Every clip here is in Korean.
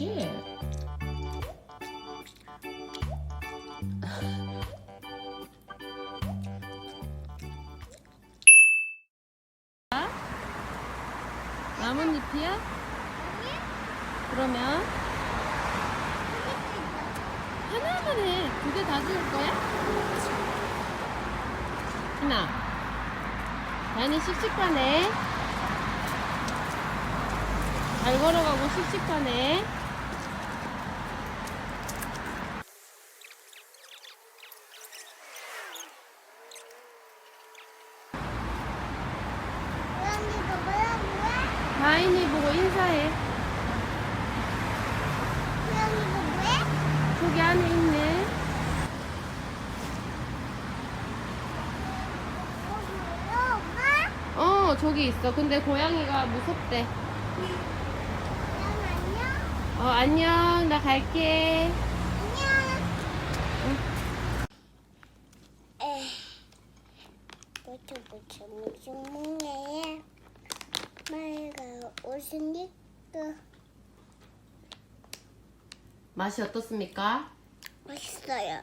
옳지. 나뭇잎이야? 그러면 하나만 해. 두 개다줄 거야? 하나. 다니 씩씩하네. 잘 걸어가고 씩씩하네. 고양이가 뭐야 뭐야? 다인이 보고 인사해. 고양이가 뭐야? 저기 안에 있네. 어 뭐야 엄마? 어, 저기 있어. 근데 고양이가 무섭대. 고양 안녕? 어, 안녕. 나 갈게. 안녕. 에. 뭐저 뭐저 무슨 먹네. 말가 옷은 입고 맛이 어떻습니까? 맛있어요.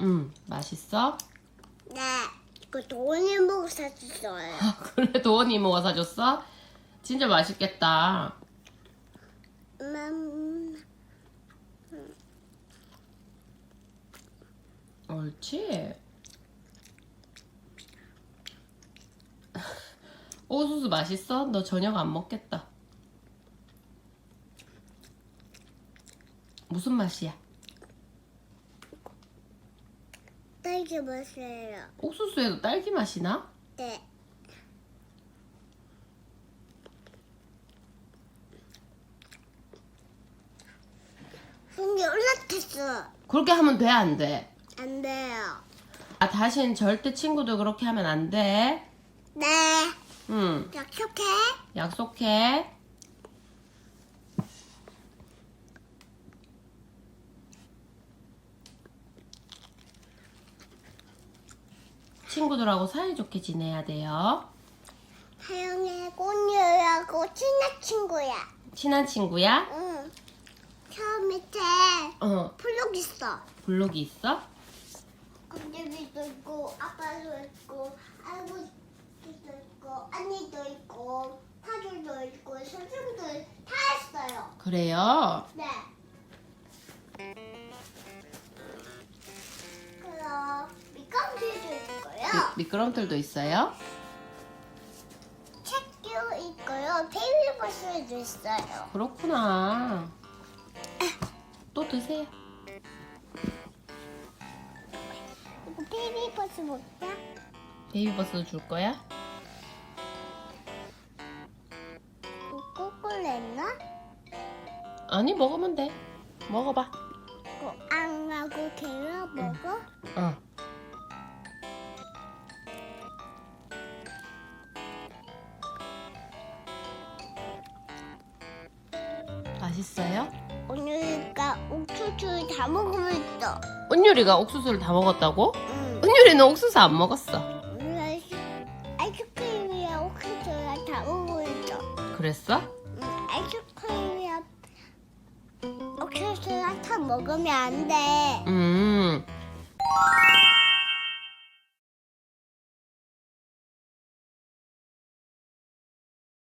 음, 맛있어? 네. 이거 돈이 먹고 사줬어요. 그래, 도원이 이모가 사줬어? 진짜 맛있겠다. 음, 옳지. 옥수수 맛있어? 너 저녁 안 먹겠다. 무슨 맛이야? 딸기 맛이에요. 옥수수에도 딸기 맛이 나? 네. 손이 올라탔어. 그렇게 하면 돼, 안 돼? 안 돼요. 아, 다신 절대 친구들 그렇게 하면 안 돼. 네. 응, 약속해. 약속해. 친구들하고 사이좋게 지내야 돼요. 하영이 꽃녀하고 친한 친구야. 친한 친구야? 응. 저 밑에 어, 블록 있어. 블록이 있어? 건재비도 있고 아빠도 있고 아버지도 있고 언니도 있고 사줄도 있고 서줄도 다 있어요. 그래요. 네. 그럼 미끄럼틀도 있고요. 미, 미끄럼틀도 있어요? 책도 있고요. 베이비버스도 있어요. 그렇구나. 또 드세요. 베이비버스 먹자. 베이비버스도 줄 거야? 이거 꼬꼬랬나? 아니, 먹으면 돼. 먹어봐. 이거 앙하고 개라 먹어? 어. 맛있어요? 오늘까 옥수수 다 먹으면 있어. 은유리가 옥수수를 다 먹었다고? 응. 은유리는 옥수수 안 먹었어. 오늘 아이스, 아이스크림이랑 옥수수랑 다 먹고 있어. 그랬어? 응, 아이스크림이랑 옥수수랑 다 먹으면 안 돼. 음.